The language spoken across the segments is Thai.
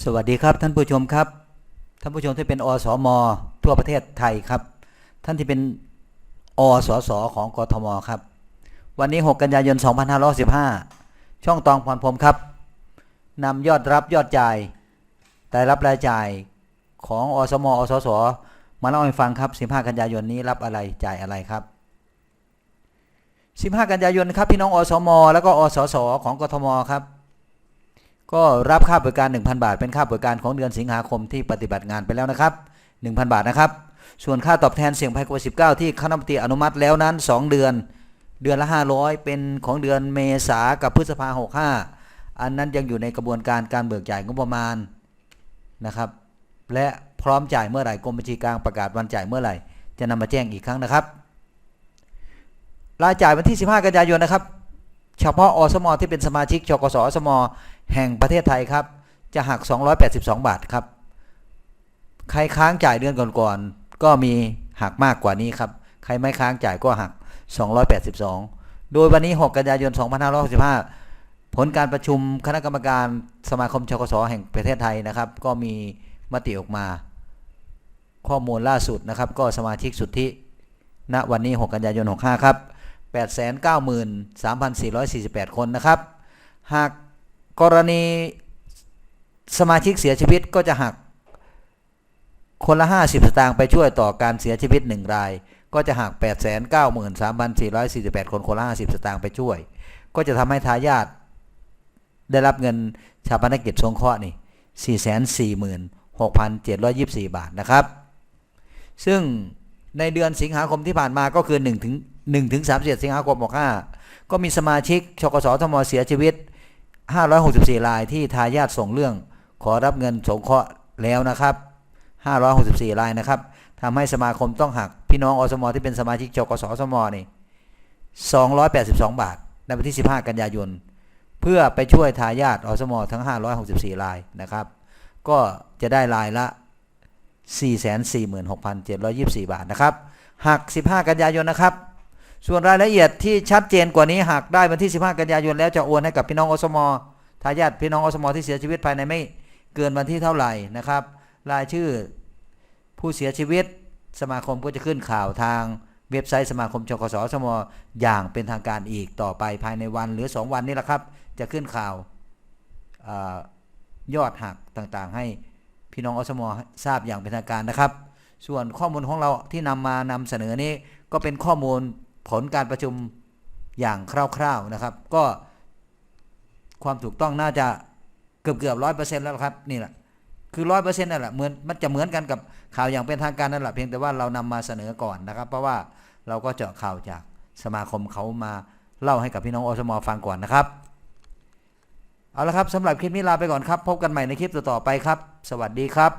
สวัสดีครับท่านผู้ชมครับ ท่านผู้ชมที่เป็นอสมทั่วประเทศไทยครับ ท่านที่เป็นอสสของกทมครับ วันนี้ 6 กันยายน 2515 ช่องตองพรพรมครับนำยอดรับยอดจ่ายแต่รับรายจ่ายของอสมอสสมาเล่าให้ฟังครับ 15 กันยายนนี้รับอะไรจ่ายอะไรครับ 15 กันยายนครับพี่น้องอสม แล้วก็อสสของกทมครับ ก็รับค่าบริการ 1,000 บาท เป็นค่าบริการของเดือนสิงหาคมที่ปฏิบัติงานไปแล้วนะครับ 1,000 บาทนะครับ ส่วนค่าตอบแทนเสี่ยงภัยโควิด19ที่คณะมนตรีอนุมัติแล้วนั้น 2 เดือน เดือนละ 500 เป็นของเดือนเมษากับพฤษภา65 อันนั้นยังอยู่ในกระบวนการการเบิกจ่ายงบประมาณนะครับ และพร้อมจ่ายเมื่อไหร่กรมบัญชีกลางประกาศวันจ่ายเมื่อไหร่ จะนำมาแจ้งอีกครั้งนะครับรายจ่ายวันที่ 15 กันยายนนะครับ เฉพาะอสมที่เป็นสมาชิกชกสอสมแห่งประเทศไทยครับ จะหัก 282 บาทครับ ใครค้างจ่ายเดือนก่อนๆก็มีหักมากกว่านี้ครับ ใครไม่ค้างจ่ายก็หัก 282 โดยวันนี้ 6 กันยายน 2565 ผลการประชุมคณะกรรมการสมาคมชกสแห่งประเทศไทยนะครับ ก็มีมติออกมา ข้อมูลล่าสุดนะครับ ก็สมาชิกสุทธิณวันนี้ 6 กันยายน 65 ครับ 893,448 คนนะครับ หากกรณีสมาชิกเสียชีวิตก็จะหักคนละ 50 สตางค์ไปช่วยต่อการเสียชีวิต 1 ราย ก็จะหัก 893,448 คนคนละ 50 สตางค์ไปช่วย ก็จะทำให้ทายาทได้รับเงินชาปนกิจสงเคราะห์นี่446,724 บาทนะครับ ซึ่งในเดือนสิงหาคมที่ผ่านมาก็คือ1ถึง 1ถึง31 สิงหาคม65ก็มีสมาชิกชกสทมเสียชีวิต 564รายที่ทายาทส่งเรื่องขอรับเงินสงเคราะห์แล้วนะครับ 564รายนะครับทำให้สมาคมต้องหักพี่น้องอสมที่เป็นสมาชิกชกสสมนี่282 บาทในวันที่ 15 กันยายน เพื่อไปช่วยทายาทอสมทั้ง 564รายนะครับ ก็จะได้รายละ 446,724 บาทนะครับหัก 15 กันยายนนะครับ ส่วนรายละเอียดที่ชัดเจนกว่านี้หากได้วันที่ 15 กันยายนแล้วจะโอนให้กับพี่น้องอสมทายาทพี่น้องอสมที่เสียชีวิตภายในไม่เกินวันที่เท่าไหร่นะครับ รายชื่อผู้เสียชีวิตสมาคมก็จะขึ้นข่าวทางเว็บไซต์สมาคมชกสอสมอย่างเป็นทางการอีกต่อไปภายในวันหรือ 2 วันนี้แหละครับ จะขึ้นข่าวอยอดหักต่างๆ ให้พี่น้องอสมทราบอย่างเป็นทางการนะครับ ส่วนข้อมูลของเราที่นำมานำเสนอนี้ก็เป็นข้อมูล ผลการประชุมอย่างคร่าวๆนะครับ ก็ความถูกต้องน่าจะเกือบเกือบร้อยเปอร์เซ็นต์แล้วครับนี่แหละคือร้อยเปอร์เซ็นต์นั่นแหละเหมือนมันจะเหมือนกันกับข่าวอย่างเป็นทางการนั่นแหละเพียงแต่ว่าเรานำมาเสนอก่อนนะครับ เพราะว่าเราก็เจาะข่าวจากสมาคมเขามาเล่าให้กับพี่น้องอสมฟังก่อนนะครับ เอาละครับสำหรับคลิปนี้ลาไปก่อนครับ พบกันใหม่ในคลิปต่อๆไปครับ สวัสดีครับ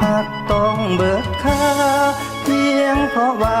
หากต้องเบิกค่าเพียงเพราะว่า